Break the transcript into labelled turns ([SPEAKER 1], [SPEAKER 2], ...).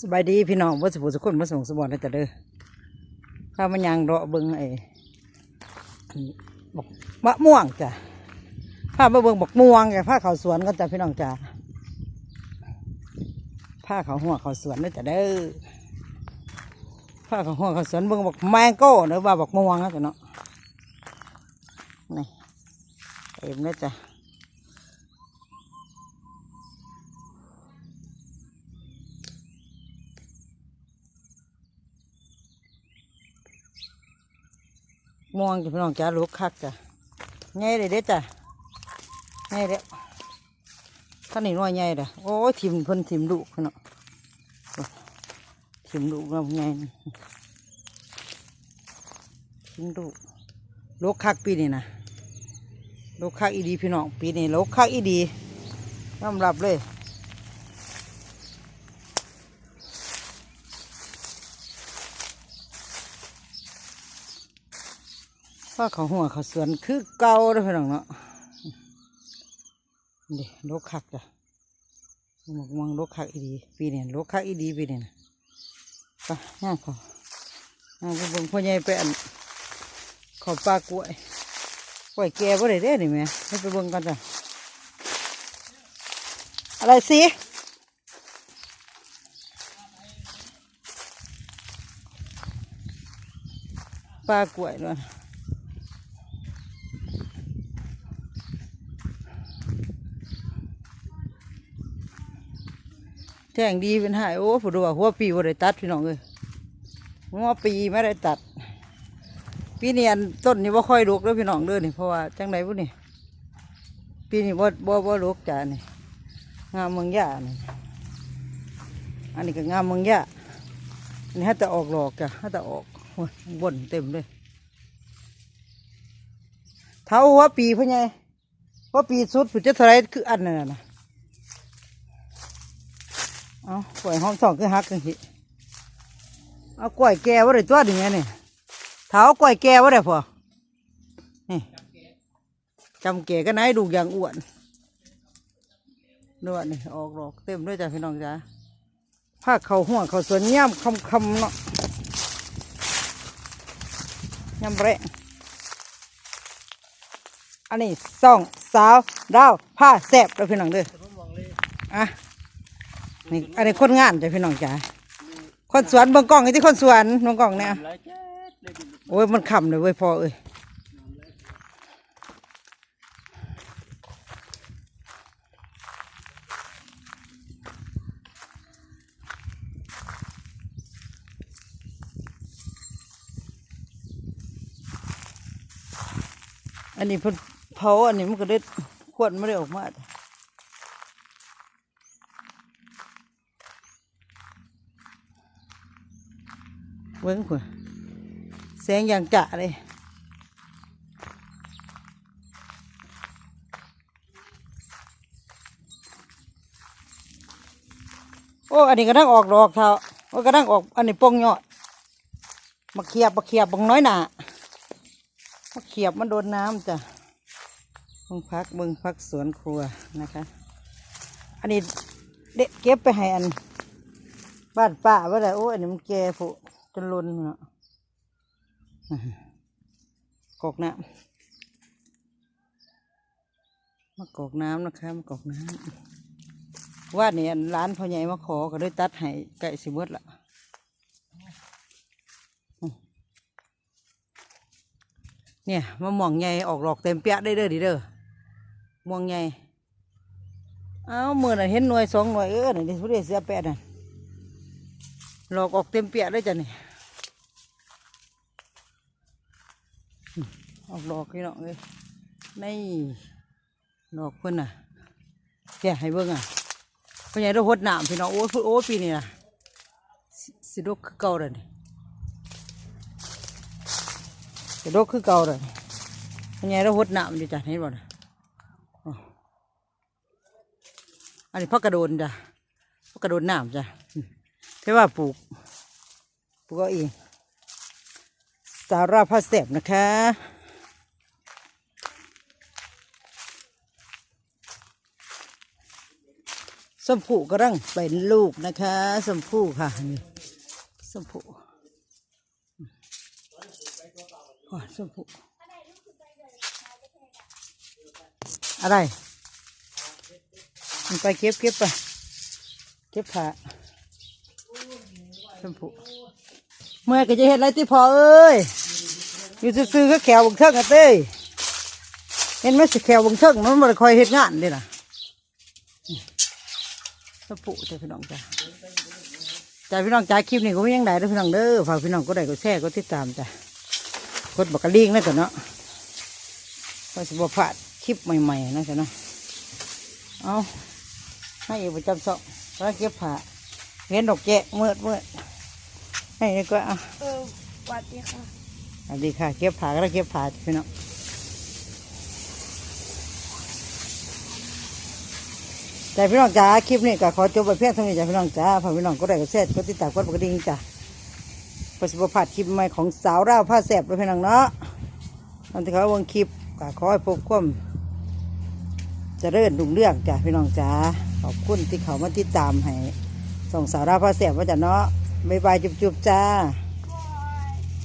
[SPEAKER 1] สบายดีพี่น้องว่าสุภุสุนมาส่งสมบัติแล้วจะเด้อข้ามันยังรอเบิงไอ้บอกมะม่วงจ้ะผ้ามาเบิงบอกม่วงจ้ะผ้าเขาวสวนก็จ้ะพี่น้องจ้ะผ้าเขาวหัวเขาวสวนนี่จะเด้อผ้าเขาวหัวเขาวสวนเบิงบอกแมงโก้หรือว่าบอกม่วงนะจ้ะเนาะนี่เต็มเลยจ้ะ ม่วงจ้ะพี่น้องจ้าลูกคักจ้ะง่ายเลยเด้อจ้ะง่ายเด้อท่านนี่น้อยง่ายเด้อโอ้ยทิมเพิ่นทิมลูกพี่น้องทิมลูกเราง่ายนี่ทิมลูกลูกคักปีนี้นะลูกคักอีดีพี่น้องปีนี้ลูกคักอีดียอมรับเลย ว่าเขาหัวเขาสวนคือเก่าด้อพี่น้องเนาะนี่โลกคักจ้ะมองมองโลกคักอีดีปีนี้โลกคักอีดีปีนี้นะไปย่างเขาย่างไปเบิ่งพ่อใหญ่ไปอันขอปลากล้วยกล้วยแก่บ่ได้เด้อนี่แม่ให้ไปเบิ่งกันจ้ะอะไรสิปลากล้วยด้วย แท่งดีเป็นหายโอ้ผู้ดูว่าหัวปีว่าได้ตัดพี่น้องเลยหัวปีไม่ได้ตัดปีนี้อันต้นนี้ว่าค่อยลุกแล้วพี่น้องเด้อนี่เพราะว่าจังไรพวกนี่ปีนี้บ่บ่บ่ลุกจ้านี่งามเมืองย่านี่อันนี้ก็งามเมืองย่าอันนี้ให้แต่ออกหลอกจ้ะให้แต่ออกโอ้ยบนเต็มเลยเท้าหัวปีพ่อใหญ่หัวปีสุดผู้จะเท่าไรคืออันนั้นน่ะนะ เอากล้วยหอมสองคือฮักกันสิเอากล้วยแก่ว่าได้ตัวนี้นี่เท้ากล้วยแก่ว่าได้พอนี่จำแก่ก็ไหนดูอย่างอ้วนด้วยนี่ออกดอกเต็มด้วยจ้ะพี่น้องจ้าผ้าเขาหัวเขาสวนย่ำคำคำเนาะย่ำแรงอันนี้สองสาวดาวผ้าแสบแล้วพี่น้องเด้ออะ นี่อันนี้คนงานจ้ะพี่น้องจ๋าคนสวนเบิ่งกล้องไอ้ที่คนสวนบังกล้องเนี่ยโอ้ยมันขำเลยเว้ยพ่อเอ้ยอันนี้เพิ่นเผาอันนี้มันก็ได้ขวดไม่ได้ออกมา เบิ้งคุณแสงอย่างจะเลยโอ้ อันนี้ก็นั่งออกดอกเท่าโอ้ก็นั่งออก อันนี้ปงยอดมาเขียบมาเขียบบังน้อยหนามาเขียบมันโดนน้ำจ้ะเบิ่งพักเบิ่งพักสวนครัวนะคะ อันนี้เด็กเก็บไปให้อัน บ้านป้าว่าไดโอ้อันนี้มันแก่ผู้ จนลนเนาะกอกน้ำมากอกน้ำนะคะมากอกน้ำว่าเนี่ยร้านพ่อใหญ่มาขอก็ได้ตัดให้ไก่สิเบิดละเนี่ยมะม่วงใหญ่ออกดอกเต็มเปียะได้เด้อดิเด้อม่วงใหญ่เอ้าเมื่อน่ะเห็นหน่วยสองหน่วยเออนี่ดิผู้ใดเสียแปดน่ะหลอกออกเต็มเปียกเลยจ้ะนี่อืม ออกดอกพี่น้องเลยนี่ดอกเพิ่นน่ะแกให้เบิ่งอะเพิ่นใหญ่เราหดน้ำพี่น้องโอ้ยโอ้ยปีนี้น่ะสิสิดกคือเก่าเลยสิดกคือเก่าเลยเพิ่นใหญ่เราหดน้ำอยู่จ้ะเห็นบ่น่ะอันนี้พักกระโดนจ้ะพักกระโดนน้ำจ้ะแต่ว่าปลูกปลูกเอาเอง สาราพาเสบนะคะสมผูกำลังเป็นลูกนะคะสมผูค่ะนี่สมผูโอ้ยสมผูอะไรมันไปเก็บเก็บไปเก็บผ้าสมผู เมื่อก็จะเห็นอะไรที่พอเอ้ยอยู่ซื้อๆก็แขวบงเทิงอะเต้เห็นไหมสิแขวบงเทิงมันมันคอยเห็ดงานเด้ล่ะสปุจ้ะพี่น้องจ้ะจ้าพี่น้องจ้าคลิปนี้ก็ไม่ยังได้เด้อพี่น้องเด้อฝากพี่น้องก็ได้ก็แชร์ก็ติดตามจ้ะกดบักกระลิ่งนะจ้ะเนาะก็สบพลาดคลิปใหม่ๆนะจ้ะเนาะเอาให้อีกประจำสองแล้วเก็บผ้าเห็นดอกแกะเมื่อเมื่อ ให้ดีก็เอา
[SPEAKER 2] เออสวัสดีค่ะ
[SPEAKER 1] สวัสดีค่ะ เก็บผ้าก็เก็บผ้าจ้ะพี่น้องแต่พี่น้องจ้าคลิปนี้ก็ขอจบไปเพียงเท่านี้จ้ะพี่น้องจ้าฝากพี่น้องก็ได้ก็แชร์ก็ติดตามกดบักกระดิ่งจ้ะประสิบพลาดคลิปใหม่ของสาวร่าวผ้าแสบด้วยพี่น้องเนาะตอนที่เขาวงคลิปก็ขอให้พบความเจะเริ่ดุงเรื่องจ้ะพี่น้องจ้าขอบคุณที่เขามาติดตามให้ส่งสาวร่าวผ้าแสบว่าจ้ะเนาะ บ๊ายบายจุบๆจ้า